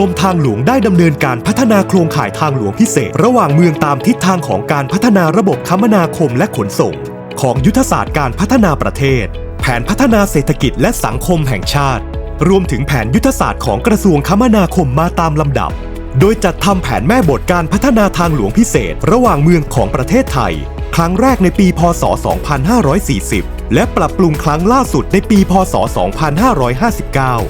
รมทางหลวงได้ดำเนินการพัฒนาโครงข่ายทางหลวงพิเศษ ระหว่างเมืองตามทิศทางของการพัฒนาระบบคมนาคมและขนส่ง ของยุทธศาสตร์การพัฒนาประเทศ แผนพัฒนาเศรษฐกิจและสังคมแห่งชาติ รวมถึงแผนยุทธศาสตร์ของกระทรวงคมนาคมมาตามลำดับ โดยจัดทำแผนแม่บทการพัฒนาทางหลวงพิเศษ ระหว่างเมืองของประเทศไทย ครั้งแรกในปี พศ 2540 และปรับปรุงครั้งล่าสุดในปี พศ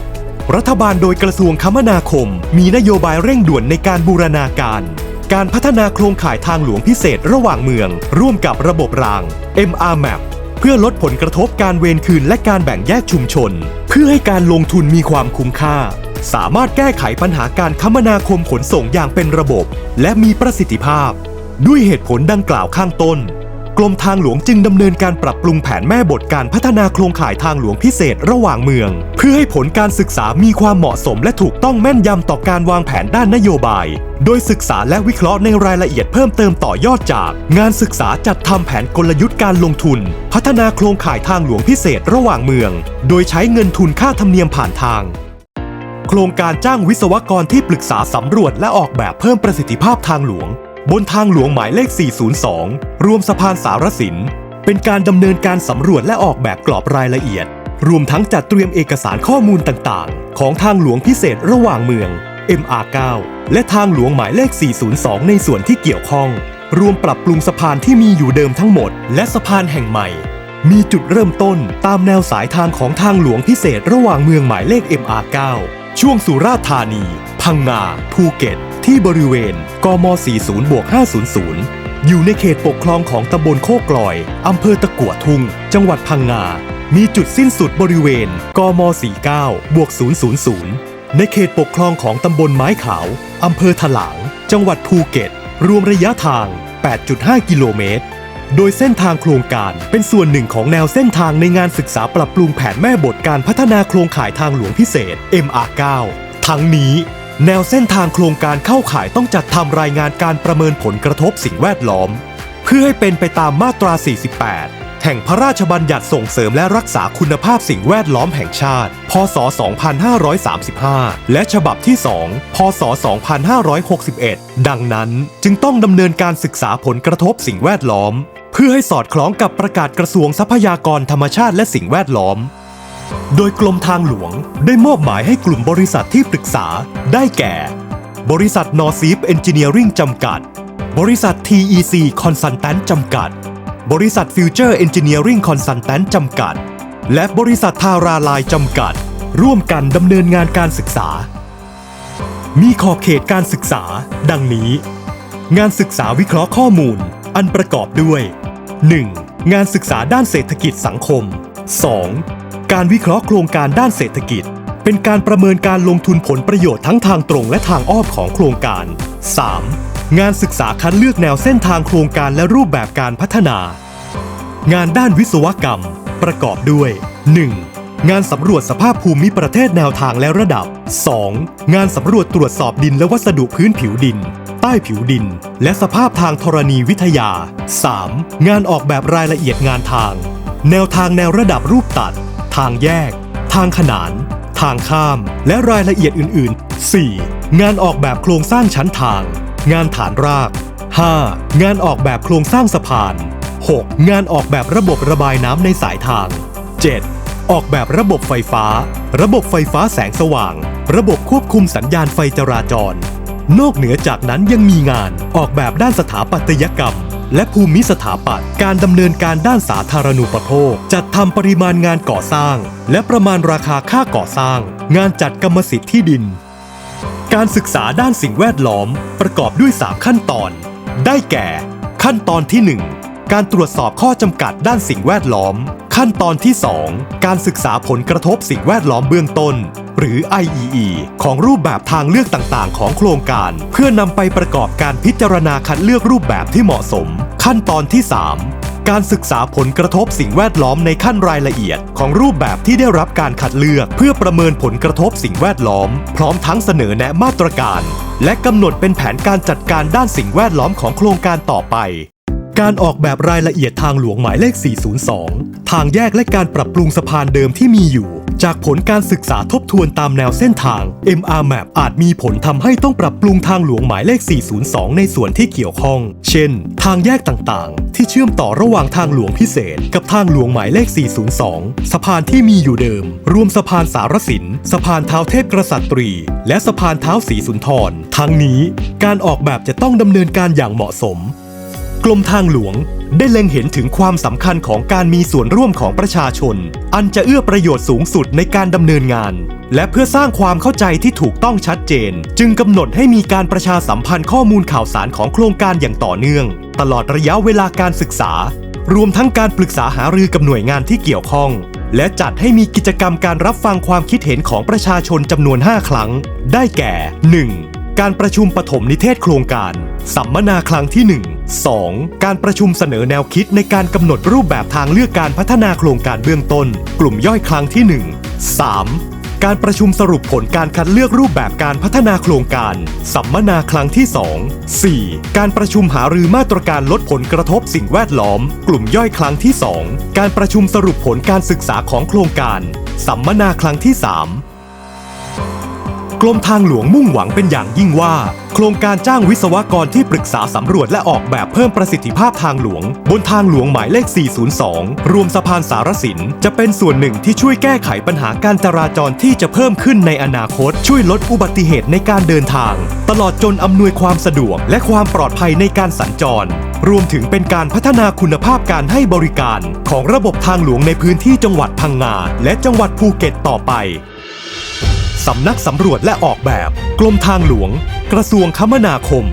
2559 รัฐบาลโดยกระทรวงคมนาคม มีนโยบายเร่งด่วนในการบูรณาการ การพัฒนาโครงข่ายทางหลวงพิเศษระหว่างเมือง ร่วมกับระบบราง MR Map เพื่อลดผลกระทบการเวรคืนและการแบ่งแยกชุมชน เพื่อให้การลงทุนมีความคุ้มค่า สามารถแก้ไขปัญหาการคมนาคมขนส่งอย่างเป็นระบบ และมีประสิทธิภาพ ด้วยเหตุผลดังกล่าวข้างต้น กรมทางหลวงจึงดำเนินการปรับปรุงแผนแม่บทการพัฒนาโครงข่ายทางหลวงพิเศษระหว่างเมือง เพื่อให้ผลการศึกษามีความเหมาะสมและถูกต้องแม่นยำต่อการวางแผนด้านนโยบาย โดยศึกษาและวิเคราะห์ในรายละเอียดเพิ่มเติมต่อยอดจาก งานศึกษาจัดทำแผนกลยุทธ์การลงทุน พัฒนาโครงข่ายทางหลวงพิเศษระหว่างเมือง โดยใช้เงินทุนค่าธรรมเนียมผ่านทางโครงการจ้างวิศวกรที่ปรึกษาสำรวจและออกแบบเพิ่มประสิทธิภาพทางหลวง บนทางหลวงหมายเลข 402 รวมสะพานสารสิน เป็นการดำเนินการสำรวจและออกแบบกรอบรายละเอียด รวมทั้งจัดเตรียมเอกสารข้อมูลต่างๆ ของทางหลวงพิเศษระหว่างเมือง MR9 และทางหลวงหมายเลข 402 ในส่วนที่เกี่ยวข้อง รวมปรับปรุงสะพานที่มีอยู่เดิมทั้งหมด และสะพานแห่งใหม่ มีจุดเริ่มต้นตามแนวสายทางของทางหลวงพิเศษระหว่างเมืองหมายเลข MR9 ช่วงสุราษฎร์ธานี พังงา ภูเก็ต ที่บริเวณ กม 40บวก500 อยู่ในเขตปกครองของตำบลโคกลอย อำเภอตะกั่วทุ่ง จังหวัดพังงา มีจุดสิ้นสุดบริเวณ กม 49บวก000 ในเขตปกครองของตำบลไม้ขาว อำเภอถลาง จังหวัดภูเก็ต รวมระยะทาง 8.5 กิโลเมตร โดยเส้นทางโครงการเป็นส่วนหนึ่งของแนวเส้นทางในงานศึกษาปรับปรุงแผนแม่บทการพัฒนาโครงข่ายทางหลวงพิเศษ MR9 ทั้งนี้ แนวเส้นทางโครงการเข้าข่ายต้องจัดทำรายงานการประเมินผลกระทบสิ่งแวดล้อม เพื่อให้เป็นไปตามมาตรา 48 แห่งพระราชบัญญัติส่งเสริมและรักษาคุณภาพสิ่งแวดล้อมแห่งชาติ พศ 2535 และฉบับที่ 2 พศ 2561 ดังนั้นจึงต้องดำเนินการศึกษาผลกระทบสิ่งแวดล้อม เพื่อให้สอดคล้องกับประกาศกระทรวงทรัพยากรธรรมชาติและสิ่งแวดล้อม โดยกรมทางหลวงได้มอบหมายให้กลุ่มบริษัทที่ปรึกษาได้แก่ บริษัทนอซีฟเอนจิเนียริงจำกัด บริษัท TEC Consultant จำกัด บริษัท Future Engineering Consultant จำกัด และบริษัททาราลายจำกัด ร่วมกันดำเนินงานการศึกษา มีขอบเขตการศึกษา ดังนี้ งานศึกษาวิเคราะห์ข้อมูล อันประกอบด้วย 1. งานศึกษาด้านเศรษฐกิจสังคม 2. การวิเคราะห์โครงการด้านเศรษฐกิจ เป็นการประเมินการลงทุนผลประโยชน์ทั้งทางตรงและทางอ้อมของโครงการ 3. งานศึกษาคัดเลือกแนวเส้นทางโครงการและรูปแบบการพัฒนา งานด้านวิศวกรรม ประกอบด้วย 1. งานสำรวจสภาพภูมิประเทศแนวทางและระดับ 2. งานสำรวจตรวจสอบดินและวัสดุพื้นผิวดิน ใต้ผิวดิน และสภาพทางธรณีวิทยา 3. งานออกแบบรายละเอียดงานทาง แนวทางแนวระดับรูปตัด ทางแยก ทางขนาน ทางข้าม และรายละเอียดอื่น ๆ 4. งานออกแบบโครงสร้างชั้นทาง งานฐานราก 5. งานออกแบบโครงสร้างสะพาน 6. งานออกแบบระบบระบายน้ำในสายทาง 7. ออกแบบระบบไฟฟ้า ระบบไฟฟ้าแสงสว่าง ระบบควบคุมสัญญาณไฟจราจร นอกเหนือจากนั้นยังมีงานออกแบบด้านสถาปัตยกรรม และภูมิสถาปัตย์การดำเนินการด้านสาธารณูปโภค จัดทำปริมาณงานก่อสร้าง และประมาณราคาค่าก่อสร้าง งานจัดกรรมสิทธิ์ที่ดิน การศึกษาด้านสิ่งแวดล้อม ประกอบด้วย 3 ขั้นตอน ได้แก่ ขั้นตอนที่ 1 การตรวจสอบข้อจำกัดด้านสิ่งแวดล้อม ขั้นตอนที่ 2 การศึกษาผลกระทบสิ่งแวดล้อมเบื้องต้น หรือ IEE ของรูปแบบทางเลือกต่างๆ ของโครงการ เพื่อนำไปประกอบการพิจารณาคัดเลือกรูปแบบที่เหมาะสม ขั้นตอนที่ 3การศึกษาผลกระทบสิ่งแวดล้อมในขั้นรายละเอียด ของรูปแบบที่ได้รับการคัดเลือก เพื่อประเมินผลกระทบสิ่งแวดล้อม พร้อมทั้งเสนอแนะมาตรการ และกำหนดเป็นแผนการจัดการด้านสิ่งแวดล้อมของโครงการต่อไป การออกแบบรายละเอียดทางหลวงหมายเลข 402 ทางแยกและการปรับปรุงสะพานเดิมที่มีอยู่ จากผลการศึกษาทบทวนตามแนวเส้นทาง MR Map อาจมีผลทำให้ต้องปรับปรุงทางหลวงหมายเลข 402 ในส่วนที่เกี่ยวข้อง เช่น ทางแยกต่างๆ ที่เชื่อมต่อระหว่างทางหลวงพิเศษ กับทางหลวงหมายเลข 402 สะพานที่มีอยู่เดิม รวมสะพานสารสิน สะพานเท้าเทพกษัตรี และสะพานเท้าสีสุนทร ทั้งนี้ การออกแบบจะต้องดำเนินการอย่างเหมาะสม กรมทางหลวงได้เล็งเห็นถึงความสำคัญของการมีส่วนร่วมของประชาชน อันจะเอื้อประโยชน์สูงสุดในการดำเนินงาน และเพื่อสร้างความเข้าใจที่ถูกต้องชัดเจน จึงกำหนดให้มีการประชาสัมพันธ์ข้อมูลข่าวสารของโครงการอย่างต่อเนื่อง ตลอดระยะเวลาการศึกษา รวมทั้งการปรึกษาหารือกับหน่วยงานที่เกี่ยวข้อง และจัดให้มีกิจกรรมการรับฟังความคิดเห็นของประชาชนจำนวน 5 ครั้ง ได้แก่ 1. การประชุมปฐมนิเทศโครงการ สัมมนาครั้งที่ 1 2. การประชุมเสนอแนวคิดในการกำหนดรูปแบบทางเลือกการพัฒนาโครงการเบื้องต้น กลุ่มย่อยครั้งที่ 1 3. การประชุมสรุปผลการคัดเลือกรูปแบบการพัฒนาโครงการ สัมมนาครั้งที่ 2 4. การประชุมหารือมาตรการลดผลกระทบสิ่งแวดล้อม กลุ่มย่อยครั้งที่ 2 การประชุมสรุปผลการศึกษาของโครงการ สัมมนาครั้งที่ 3 กรมทางหลวงมุ่งหวังเป็นอย่างยิ่งว่า โครงการจ้างวิศวกรที่ปรึกษาสำรวจและออกแบบเพิ่มประสิทธิภาพทางหลวง บนทางหลวงหมายเลข 402 รวมสะพานสารสิน จะเป็นส่วนหนึ่งที่ช่วยแก้ไขปัญหาการจราจรที่จะเพิ่มขึ้นในอนาคต ช่วยลดอุบัติเหตุในการเดินทาง ตลอดจนอำนวยความสะดวก และความปลอดภัยในการสัญจร รวมถึงเป็นการพัฒนาคุณภาพการให้บริการ ของระบบทางหลวงในพื้นที่จังหวัดพังงาและจังหวัดภูเก็ตต่อไปำนักสำรวจและออกแบบ กรมทางหลวง กระทรวงคมนาคม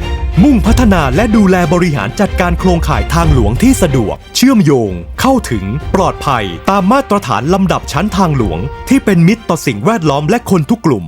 มุ่งพัฒนาและดูแลบริหารจัดการโครงข่ายทางหลวงที่สะดวก เชื่อมโยง เข้าถึง ปลอดภัย ตามมาตรฐานลำดับชั้นทางหลวง ที่เป็นมิตรต่อสิ่งแวดล้อมและคนทุกกลุ่ม